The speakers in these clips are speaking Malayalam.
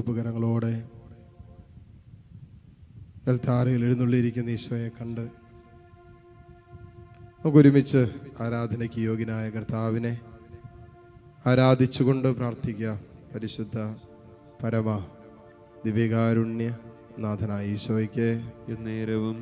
ഉപകരണങ്ങളോടെ എൽത്താരയിൽ എഴുന്നള്ളിയിരിക്കുന്ന ഈശോയെ കണ്ട് നമുക്കൊരുമിച്ച് ആരാധനയ്ക്ക് യോഗ്യനായ കർത്താവിനെ ആരാധിച്ചുകൊണ്ട് പ്രാർത്ഥിക്കാം പരിശുദ്ധ പരമ ദിവ്യകാരുണ്യ നാഥനായ ഈശോയ്ക്ക് എന്നേരവും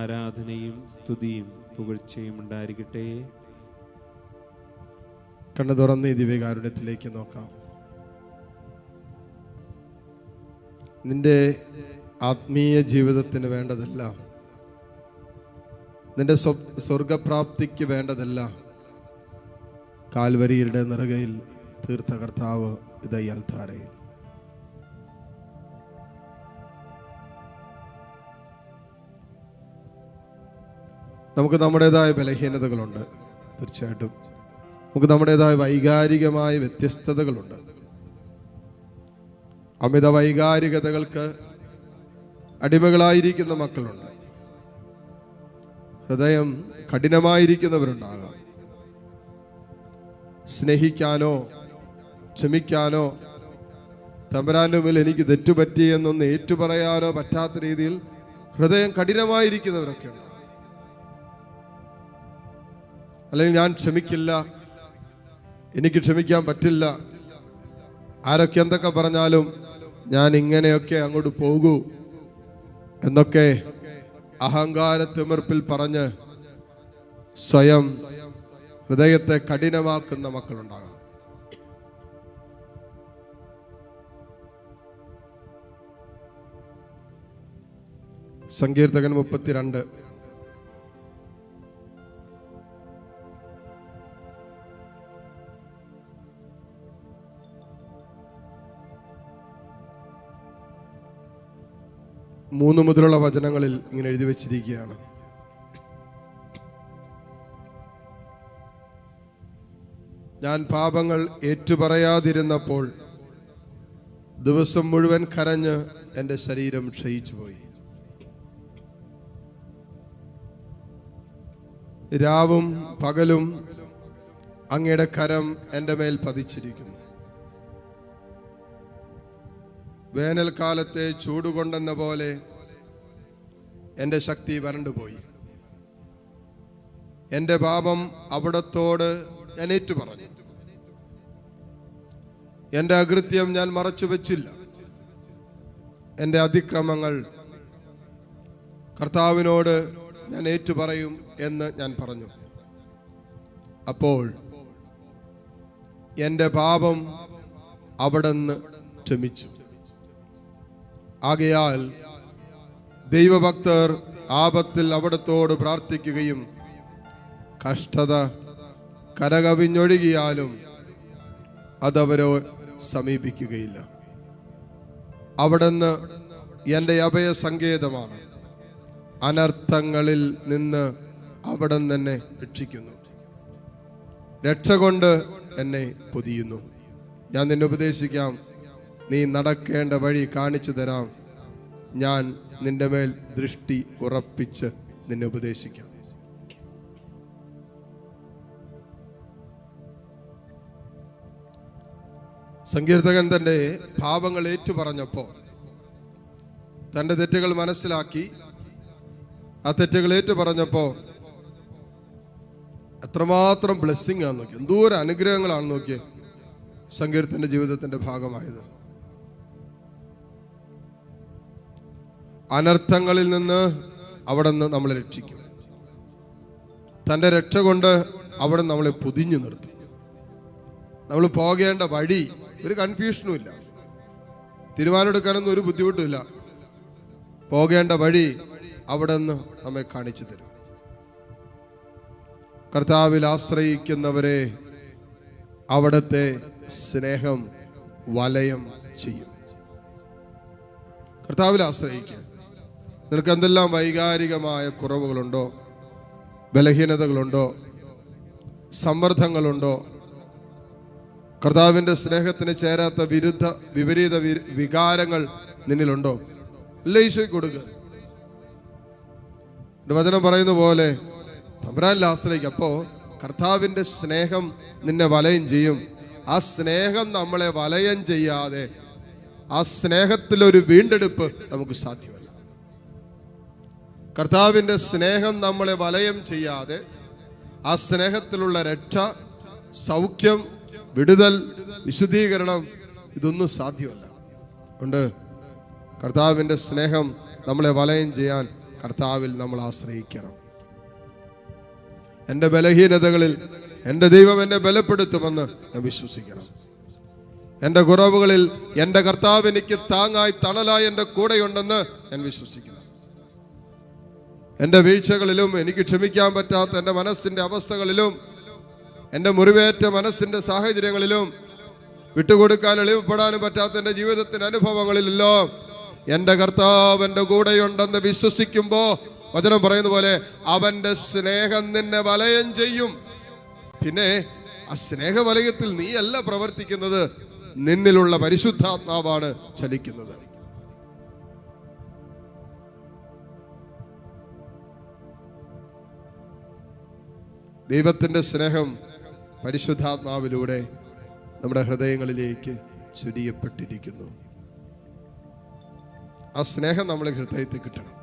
ആരാധനയും സ്തുതിയും പുകഴ്ചയും ഉണ്ടായിരിക്കട്ടെ. കണ്ണു തുറന്ന് ഈ ദിവ്യകാരുണ്യത്തിലേക്ക് നോക്കാം. നിന്റെ ആത്മീയ ജീവിതത്തിന് വേണ്ടതെല്ലാം നിന്റെ സ്വ- സ്വർഗപ്രാപ്തിക്ക് വേണ്ടതെല്ലാം കാൽവരിയുടെ നിറകയിൽ തീർത്ത കർത്താവ് ഇതയ്യാൽ താരയിൽ നമുക്ക് നമ്മുടേതായ ബലഹീനതകളുണ്ട് തീർച്ചയായിട്ടും. നമുക്ക് നമ്മുടേതായ വൈകാരികമായ വ്യത്യസ്തതകളുണ്ട്. അമിത വൈകാരികതകൾക്ക് അടിമകളായിരിക്കുന്ന മക്കളുണ്ട്. ഹൃദയം കഠിനമായിരിക്കുന്നവരുണ്ടാകാം. സ്നേഹിക്കാനോ ക്ഷമിക്കാനോ തമ്പരാന്റെ മുമ്പിൽ എനിക്ക് തെറ്റുപറ്റി എന്നൊന്ന് ഏറ്റുപറയാനോ പറ്റാത്ത രീതിയിൽ ഹൃദയം കഠിനമായിരിക്കുന്നവരൊക്കെ ഉണ്ട്. അല്ലെങ്കിൽ ഞാൻ ക്ഷമിക്കില്ല എനിക്ക് ക്ഷമിക്കാൻ പറ്റില്ല ആരൊക്കെ എന്തൊക്കെ പറഞ്ഞാലും ഞാൻ ഇങ്ങനെയൊക്കെ അങ്ങോട്ട് പോകൂ എന്നൊക്കെ അഹങ്കാര തിമിർപ്പിൽ പറഞ്ഞ് സ്വയം ഹൃദയത്തെ കഠിനമാക്കുന്ന മക്കളുണ്ടാകാം. സങ്കീർത്തകൻ മുപ്പത്തിരണ്ട്. മൂന്ന് മുതലുള്ള വചനങ്ങളിൽ ഇങ്ങനെ എഴുതി വച്ചിരിക്കുകയാണ്. ഞാൻ പാപങ്ങൾ ഏറ്റുപറയാതിരുന്നപ്പോൾ ദിവസം മുഴുവൻ കരഞ്ഞ് എന്റെ ശരീരം ക്ഷയിച്ചു പോയി രാവും പകലും അങ്ങയുടെ കരം എന്റെ മേൽ പതിച്ചിരിക്കുന്നു. വേനൽക്കാലത്തെ ചൂടുകൊണ്ടെന്ന പോലെ എന്റെ ശക്തി വരണ്ടുപോയി. എന്റെ പാപം അവിടത്തോട് ഞാൻ ഏറ്റു പറഞ്ഞു എന്റെ അകൃത്യം ഞാൻ മറച്ചു വെച്ചില്ല. എന്റെ അതിക്രമങ്ങൾ കർത്താവിനോട് ഞാൻ ഏറ്റുപറയും എന്ന് ഞാൻ പറഞ്ഞു. അപ്പോൾ എന്റെ പാപം അവിടുന്ന് ക്ഷമിച്ചു. ആകയാൽ ദൈവഭക്തർ ആപത്തിൽ അവിടത്തോട് പ്രാർത്ഥിക്കുകയും കഷ്ടത കരകവിഞ്ഞൊഴുകിയാലും അതവരെ സമീപിക്കുകയില്ല. അവിടുന്ന് എന്റെ അഭയ സങ്കേതമാണ് അനർത്ഥങ്ങളിൽ നിന്ന് അവിടം തന്നെ രക്ഷിക്കുന്നു. രക്ഷ കൊണ്ട് എന്നെ പൊതിയുന്നു. ഞാൻ നിന്നെ ഉപദേശിക്കാം. നീ നടക്കേണ്ട വഴി കാണിച്ചു തരാം. ഞാൻ നിന്റെ മേൽ ദൃഷ്ടി ഉറപ്പിച്ച് നിന്നെ ഉപദേശിക്കാം. സങ്കീർത്തകൻ തന്റെ പാപങ്ങൾ ഏറ്റുപറഞ്ഞപ്പോ തന്റെ തെറ്റുകൾ മനസ്സിലാക്കി. ആ തെറ്റുകൾ ഏറ്റു പറഞ്ഞപ്പോൾ എത്രമാത്രം ബ്ലെസ്സിങ് ആണ് നോക്കി. എന്തോരം അനുഗ്രഹങ്ങളാണ് നോക്കിയേ സങ്കീർത്തന്റെ ജീവിതത്തിന്റെ ഭാഗമായത്. അനർത്ഥങ്ങളിൽ നിന്ന് അവിടെ നിന്ന് നമ്മളെ രക്ഷിക്കും. തന്റെ രക്ഷ കൊണ്ട് അവിടെ നമ്മളെ പൊതിഞ്ഞു നിർത്തും. നമ്മൾ പോകേണ്ട വഴി ഒരു കൺഫ്യൂഷനും ഇല്ല. തീരുമാനമെടുക്കാനൊന്നും ഒരു ബുദ്ധിമുട്ടുമില്ല പോകേണ്ട വഴി അവിടെ നിന്ന് നമ്മെ കാണിച്ചു തരും. കർത്താവിൽ ആശ്രയിക്കുന്നവരെ അവിടത്തെ സ്നേഹം വലയം ചെയ്യും. കർത്താവിൽ ആശ്രയിക്കുക. നിനക്ക് എന്തെല്ലാം വൈകാരികമായ കുറവുകളുണ്ടോ? ബലഹീനതകളുണ്ടോ? സമ്മർദ്ദങ്ങളുണ്ടോ? കർത്താവിന്റെ സ്നേഹത്തിന് ചേരാത്ത വിരുദ്ധ വിപരീത വികാരങ്ങൾ നിന്നിലുണ്ടോ? അല്ല കൊടുക്കുക വചനം പറയുന്ന പോലെ തമ്പുരാനിൽ ആശ്രയിക്കും അപ്പോ കർത്താവിന്റെ സ്നേഹം നിന്നെ വലയം ചെയ്യും. ആ സ്നേഹം നമ്മളെ വലയം ചെയ്യാതെ ആ സ്നേഹത്തിലൊരു വീണ്ടെടുപ്പ് നമുക്ക് സാധ്യമല്ല. കർത്താവിന്റെ സ്നേഹം നമ്മളെ വലയം ചെയ്യാതെ ആ സ്നേഹത്തിലുള്ള രക്ഷ സൗഖ്യം വിടുതൽ വിശുദ്ധീകരണം ഇതൊന്നും സാധ്യമല്ല. ഉണ്ട് കർത്താവിന്റെ സ്നേഹം നമ്മളെ വലയം ചെയ്യാൻ കർത്താവിൽ നമ്മൾ ആശ്രയിക്കണം. എന്റെ ബലഹീനതകളിൽ എന്റെ ദൈവം എന്നെ ബലപ്പെടുത്തുമെന്ന് ഞാൻ വിശ്വസിക്കണം. എന്റെ കുറവുകളിൽ എന്റെ കർത്താവ് എനിക്ക് താങ്ങായി തണലായി എന്റെ കൂടെയുണ്ടെന്ന് ഞാൻ വിശ്വസിക്കണം. എന്റെ വീഴ്ചകളിലും എനിക്ക് ക്ഷമിക്കാൻ പറ്റാത്ത എന്റെ മനസ്സിന്റെ അവസ്ഥകളിലും എന്റെ മുറിവേറ്റ മനസ്സിന്റെ സാഹചര്യങ്ങളിലും വിട്ടുകൊടുക്കാൻ എളിവപ്പെടാനും പറ്റാത്ത എന്റെ ജീവിതത്തിന്റെ അനുഭവങ്ങളിലല്ലോ എന്റെ കർത്താവ് എന്റെ കൂടെയുണ്ടെന്ന് വിശ്വസിക്കുമ്പോൾ വചനം പറയുന്ന പോലെ അവന്റെ സ്നേഹം നിന്നെ വലയം ചെയ്യും. പിന്നെ ആ സ്നേഹവലയത്തിൽ നീയല്ല പ്രവർത്തിക്കുന്നത് നിന്നിലുള്ള പരിശുദ്ധാത്മാവാണ് ചലിക്കുന്നത്. ദൈവത്തിന്റെ സ്നേഹം പരിശുദ്ധാത്മാവിലൂടെ നമ്മുടെ ഹൃദയങ്ങളിലേക്ക് ചൊരിയപ്പെട്ടിരിക്കുന്നു. ആ സ്നേഹം നമ്മൾ ഹൃദയത്തിൽ കിട്ടണം.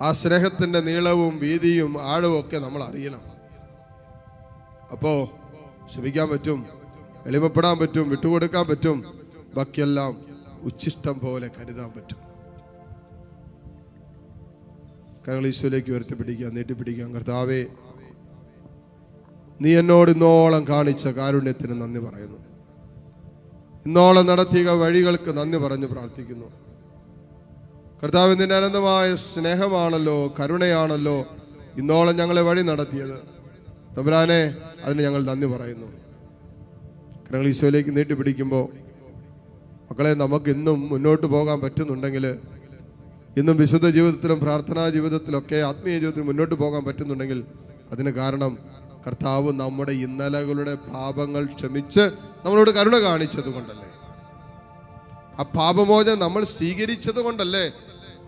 ആ സ്നേഹത്തിന്റെ നീളവും വീതിയും ആഴവും ഒക്കെ നമ്മൾ അറിയണം. അപ്പോൾ ക്ഷമിക്കാൻ പറ്റും എളിമപ്പെടാൻ പറ്റും വിട്ടുകൊടുക്കാൻ പറ്റും ബാക്കിയെല്ലാം ഉച്ഛിഷ്ടം പോലെ കരുതാൻ പറ്റും. കരങ്ങൾ ഈശോയിലേക്ക് ഉയർത്തിപ്പിടിക്കാം നീട്ടിപ്പിടിക്കാം കർത്താവേ നീ എന്നോട് ഇന്നോളം കാണിച്ച കാരുണ്യത്തിന് നന്ദി പറയുന്നു. ഇന്നോളം നടത്തിയ വഴികൾക്ക് നന്ദി പറഞ്ഞു പ്രാർത്ഥിക്കുന്നു. കർത്താവ് നിന്റെ അനന്തമായ സ്നേഹമാണല്ലോ കരുണയാണല്ലോ ഇന്നോളം ഞങ്ങളെ വഴി നടത്തിയത്. തമ്പുരാനെ അതിന് ഞങ്ങൾ നന്ദി പറയുന്നു. കരങ്ങൾ ഈശോയിലേക്ക് നീട്ടിപ്പിടിക്കുമ്പോൾ മക്കളെ നമുക്ക് ഇന്നും മുന്നോട്ട് പോകാൻ പറ്റുന്നുണ്ടെങ്കിൽ ഇന്നും വിശുദ്ധ ജീവിതത്തിലും പ്രാർത്ഥനാ ജീവിതത്തിലൊക്കെ ആത്മീയ ജീവിതത്തിൽ മുന്നോട്ട് പോകാൻ പറ്റുന്നുണ്ടെങ്കിൽ അതിന് കാരണം കർത്താവ് നമ്മുടെ ഇന്നലകളുടെ പാപങ്ങൾ ക്ഷമിച്ച് നമ്മളോട് കരുണ കാണിച്ചത് കൊണ്ടല്ലേ? ആ പാപമോചനം നമ്മൾ സ്വീകരിച്ചത് കൊണ്ടല്ലേ?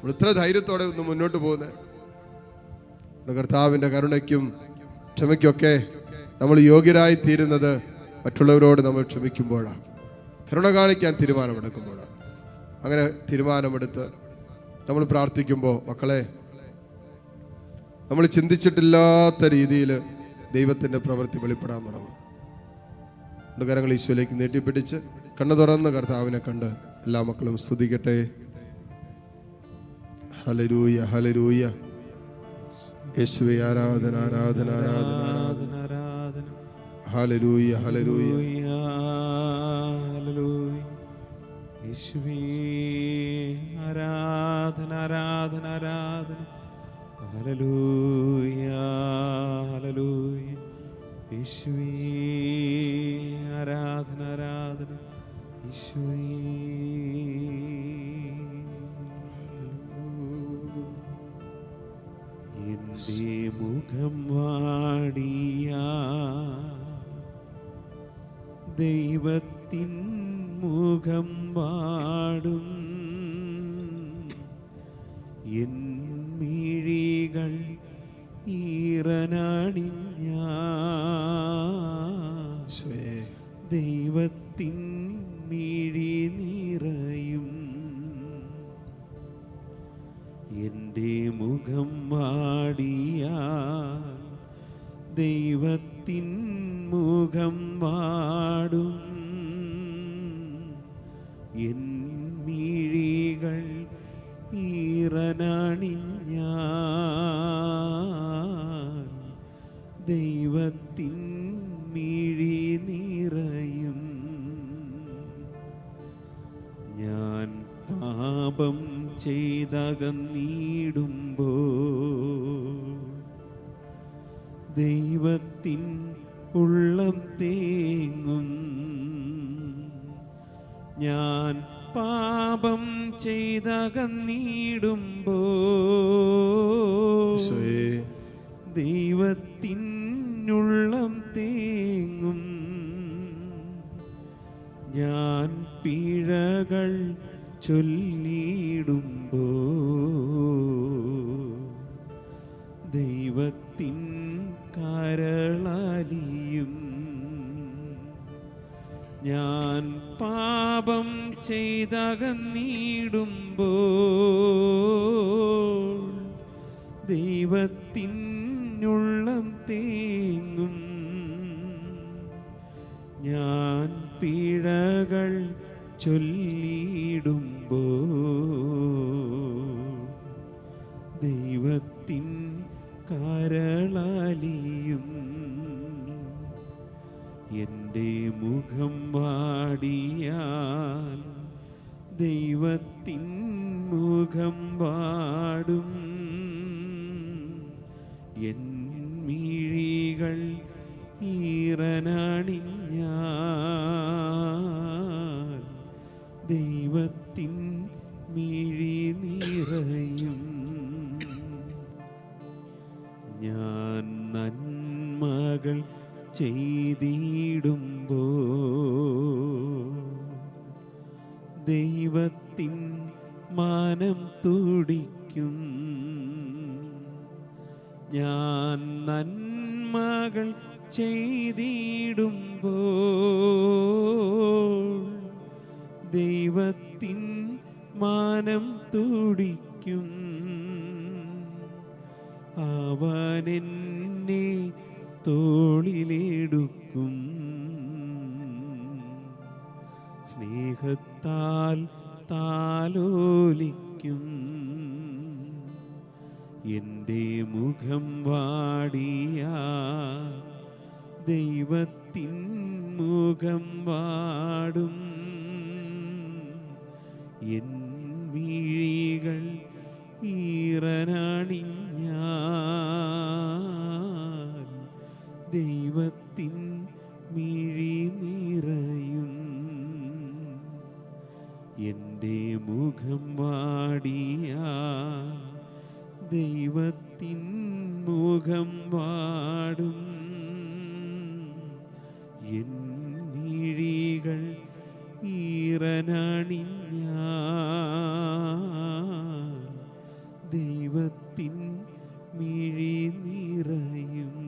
ഇത്ര ധൈര്യത്തോടെ ഒന്ന് മുന്നോട്ട് പോകുന്നത് നമ്മുടെ കർത്താവിന്റെ കരുണയ്ക്കും ക്ഷമയ്ക്കൊക്കെ നമ്മൾ യോഗ്യരായി തീരുന്നത് മറ്റുള്ളവരോട് നമ്മൾ ക്ഷമിക്കുമ്പോഴാണ്. കരുണ കാണിക്കാൻ തീരുമാനമെടുക്കുമ്പോഴാണ്. അങ്ങനെ തീരുമാനമെടുത്ത് നമ്മൾ പ്രാർത്ഥിക്കുമ്പോൾ മക്കളെ നമ്മൾ ചിന്തിച്ചിട്ടില്ലാത്ത രീതിയിൽ ദൈവത്തിന്റെ പ്രവൃത്തി വെളിപ്പെടാൻ തുടങ്ങും. കരങ്ങൾ ഈശോയിലേക്ക് നീട്ടിപ്പിടിച്ച് കണ്ണു തുറന്ന് കർത്താവിനെ കണ്ട് എല്ലാ മക്കളും സ്തുതിക്കട്ടെ. ഹലരൂയ ഹലരൂയ യേശുവെ ആരാധന ആരാധന ആരാധന. ആരാധന ഹലരൂയ ഹലരൂയ ഹല്ലേലൂയ. യേശുവേ. ആരാധന ആരാധന ആരാധന. ഹല്ലേലൂയ ഹല്ലേലൂയ. യേശുവേ ആരാധന ആരാധന. യേശുവേ. എന്റെ മുഖം വാടിയ ദൈവത്തിൻ മുഖം എൻ മിഴികൾ ഈറനണിഞ്ഞ ദൈവത്തിൻ മിഴി നിറയും. എന്റെ മുഖം വാടിയ ദൈവത്തിൻ മുഖം വാടും. എൻ ഈറനണിഞ്ഞ ദൈവത്തിൻ മിഴി നിറയും. ഞാൻ പാപം ചെയ്തകന്നീടുമ്പോ ദൈവത്തിൻ ഉള്ളം തേങ്ങും. ഞാൻ പാപം ചെയ്തകന്നീടുമ്പോ ദൈവത്തിനുള്ളം തേങ്ങും ഞാൻ പിഴകൾ ചൊല്ലിയിടുമ്പോ ദൈവത്തിൻ കരളാലിയും ഞാൻ പാപം ചെയ്തകന്നിടുമ്പോൾ ദൈവത്തിനുള്ളം തേങ്ങും ഞാൻ പിഴകൾ ചൊല്ലിയിടുമ്പോൾ ദൈവത്തിൻ കരളാലിയും എന്റെ മുഖം വാടിയാൽ ദൈവത്തിൻ മുഖം വാടും. എൻ മിഴികൾ ഈറനണിഞ്ഞാൽ ദൈവത്തിൻ മിഴി ചെയ്തിടുമ്പോ ദൈവത്തിൻ മാനം തുടിക്കും. ഞാൻ നന്മകൾ ചെയ്തിടുമ്പോ ദൈവത്തിൻ മാനം തുടിക്കും. അവനെന്നെ തോളിലെടുക്കും. സ്നേഹത്താൽ താലോലിക്കും. എന്റെ മുഖം വാടിയ ദൈവത്തിൻ മുഖം വാടും. എൻ വീഴികൾ ഈറനണിഞ്ഞാൽ ദൈവത്തിൻ മിഴി നിറയും. എന്റെ മുഖം വാടിയ ദൈവത്തിൻ മുഖം വാടും. എൻ മിഴികൾ ഈറനണിഞ്ഞ ദൈവത്തിൻ മിഴി നിറയും.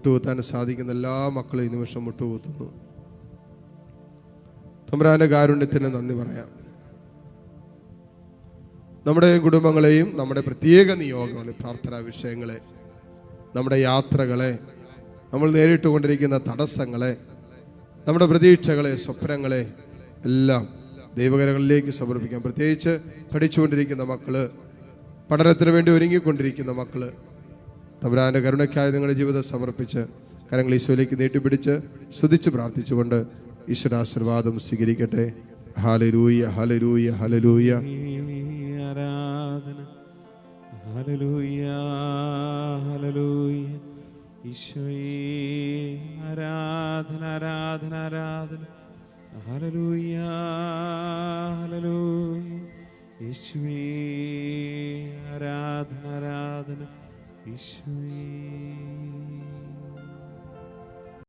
മുട്ടുകുത്താൻ സാധിക്കുന്ന എല്ലാ മക്കളും ഈ നിമിഷം മുട്ടുകുത്തുന്നു. തമ്പുരാന്റെ കാരുണ്യത്തിന് നന്ദി പറയാം. നമ്മുടെ കുടുംബങ്ങളെയും നമ്മുടെ പ്രത്യേക നിയോഗങ്ങളെ പ്രാർത്ഥനാ വിഷയങ്ങളെ നമ്മുടെ യാത്രകളെ നമ്മൾ നേരിട്ടുകൊണ്ടിരിക്കുന്ന തടസ്സങ്ങളെ നമ്മുടെ പ്രതീക്ഷകളെ സ്വപ്നങ്ങളെ എല്ലാം ദൈവകരങ്ങളിലേക്ക് സമർപ്പിക്കാം. പ്രത്യേകിച്ച് പഠിച്ചുകൊണ്ടിരിക്കുന്ന മക്കൾ പഠനത്തിന് വേണ്ടി ഒരുങ്ങിക്കൊണ്ടിരിക്കുന്ന മക്കൾ തമ്പുരാന്റെ കരുണയ്ക്കായി നിങ്ങളുടെ ജീവിതം സമർപ്പിച്ച് കരങ്ങൾ ഈശോയിലേക്ക് നീട്ടിപ്പിടിച്ച് സ്തുതിച്ച് പ്രാർത്ഥിച്ചുകൊണ്ട് ഈശ്വരാശീർവാദം സ്വീകരിക്കട്ടെ. ഹലരൂയ ഹലരൂയ ഹലരൂയ ആരാധന. ഹല്ലേലൂയ ഹല്ലേലൂയ. ഈശോയെ ആരാധന ആരാധന ആരാധന. ആരാധന ആരാധന. Sweet.